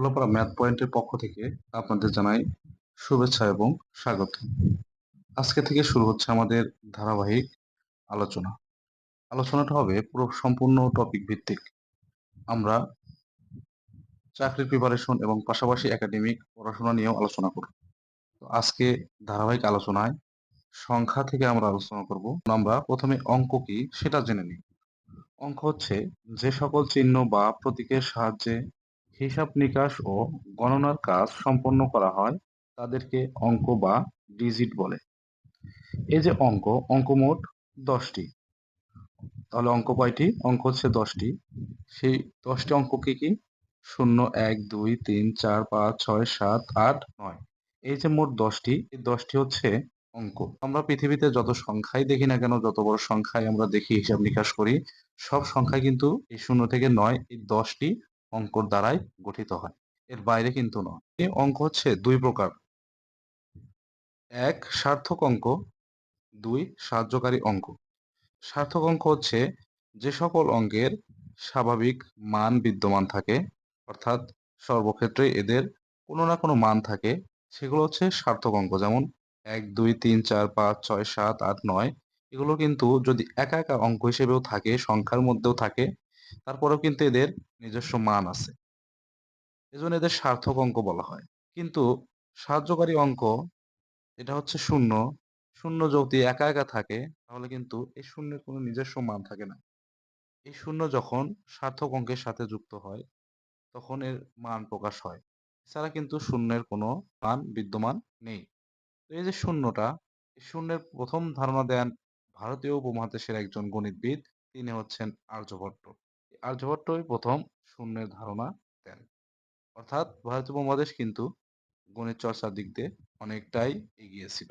Ullapara math পয়েন্টের পক্ষ থেকে আপনাদের জানাই শুভেচ্ছা এবং স্বাগত। আজকে থেকে শুরু হচ্ছে আমাদের ধারাবাহিক আলোচনা। আলোচনাটা হবে পুরো সম্পূর্ণ টপিক ভিত্তিক। আমরা চাকরির প্রিপারেশন এবং পাশাপাশি একাডেমিক পড়াশোনা নিয়েও আলোচনা করব। তো আজকে ধারাবাহিক আলোচনায় সংখ্যা থেকে আমরা আলোচনা করব। আমরা প্রথমে অঙ্ক কি সেটা জেনে নিই। অঙ্ক হচ্ছে যে সকল চিহ্ন বা প্রতীকের সাহায্যে হিসাব নিকাশ ও গণনার কাজ সম্পন্ন করা হয় তাদেরকে অঙ্ক বা ডিজিট বলে। এই যে অঙ্ক অঙ্ক মোট দশটি। তাহলে অঙ্ক কয়টি? অঙ্ক হচ্ছে দশটি। সেই দশটি অঙ্ক কি কি? শূন্য, এক, দুই, তিন, চার, পাঁচ, ছয়, সাত, আট, নয়। এই যে মোট দশটি, এই দশটি হচ্ছে অঙ্ক। আমরা পৃথিবীতে যত সংখ্যাই দেখি না কেন, যত বড় সংখ্যায় আমরা দেখি, হিসাব নিকাশ করি, সব সংখ্যা কিন্তু এই শূন্য থেকে নয়, এই দশটি অঙ্কর দ্বারাই গঠিত হয়। এর বাইরে কিন্তু নয়। এই অঙ্ক হচ্ছে দুই প্রকার। এক, সার্থক অঙ্ক। দুই, সাহায্যকারী অঙ্ক। সার্থক অঙ্ক হচ্ছে যে সকল অঙ্কের স্বাভাবিক মান বিদ্যমান থাকে, অর্থাৎ সর্বক্ষেত্রে এদের কোনো না কোনো মান থাকে, সেগুলো হচ্ছে সার্থক অঙ্ক। যেমন এক, দুই, তিন, চার, পাঁচ, ছয়, সাত, আট, নয়, এগুলো কিন্তু যদি একা একা অঙ্ক হিসেবেও থাকে, সংখ্যার মধ্যেও থাকে তারপরেও কিন্তু এদের নিজস্ব মান আছে। এজন্য এদের সার্থক অঙ্ক বলা হয়। কিন্তু সাহায্যকারী অঙ্ক, এটা হচ্ছে শূন্য। শূন্য যদি একা একা থাকে, তাহলে কিন্তু এই শূন্যের কোনো নিজস্ব মান থাকে না। এই শূন্য যখন সার্থক অঙ্কের সাথে যুক্ত হয়, তখন এর মান প্রকাশ হয়। এছাড়া কিন্তু শূন্যের কোনো মান বিদ্যমান নেই। তো এই যে শূন্যটা শূন্যের প্রথম ধারণা দেন ভারতীয় উপমহাদেশের একজন গণিতবিদ, তিনি হচ্ছেন আর্যভট্ট। আর্যভট্টই প্রথম শূন্যের ধারণা দেন। অর্থাৎ ভারত উপমহাদেশ কিন্তু গণিত চর্চার দিক দিয়ে অনেকটাই এগিয়ে ছিল।